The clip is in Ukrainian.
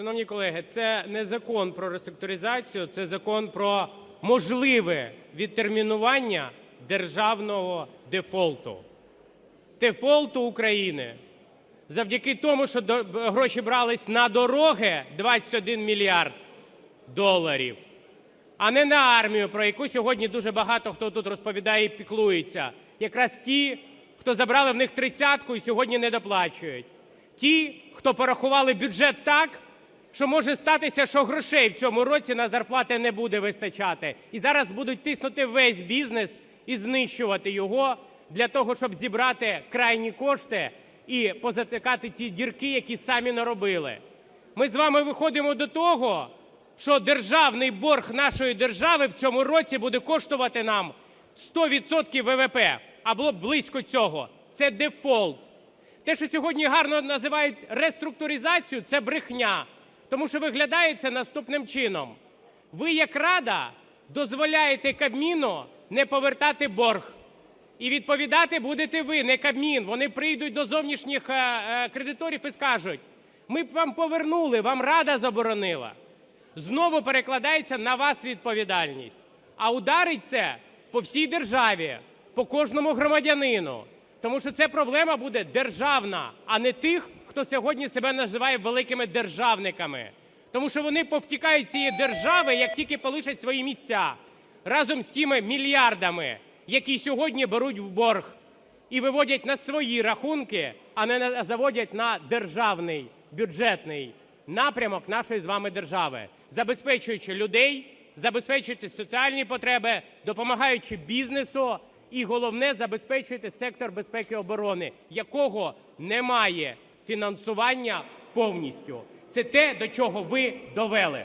Шановні колеги, це не закон про реструктуризацію, це закон про можливе відтермінування державного дефолту, дефолту України. Завдяки тому, що гроші брались на дороги 21 мільярд доларів, а не на армію, про яку сьогодні дуже багато хто тут розповідає і піклується. Якраз ті, хто забрали в них тридцятку і сьогодні не доплачують. Ті, хто порахували бюджет так, що може статися, що грошей в цьому році на зарплати не буде вистачати. І зараз будуть тиснути весь бізнес і знищувати його для того, щоб зібрати крайні кошти і позатикати ті дірки, які самі наробили. Ми з вами виходимо до того, що державний борг нашої держави в цьому році буде коштувати нам 100% ВВП або близько цього. Це дефолт. Те, що сьогодні гарно називають реструктуризацією, це брехня. Тому що виглядає це наступним чином. Ви, як рада, дозволяєте Кабміну не повертати борг. І відповідати будете ви, не Кабмін. Вони прийдуть до зовнішніх е, е, кредиторів і скажуть: ми б вам повернули, вам рада заборонила. Знову перекладається на вас відповідальність. А ударить це по всій державі, по кожному громадянину. Тому що це проблема буде державна, а не тих, хто сьогодні себе називає великими державниками. Тому що вони повтікають цієї держави, як тільки полишать свої місця, разом з тими мільярдами, які сьогодні беруть в борг і виводять на свої рахунки, а не заводять на державний бюджетний напрямок нашої з вами держави, забезпечуючи людей, забезпечуючи соціальні потреби, допомагаючи бізнесу і головне забезпечуєте сектор безпеки і оборони, якого немає фінансування повністю. Це те, до чого ви довели.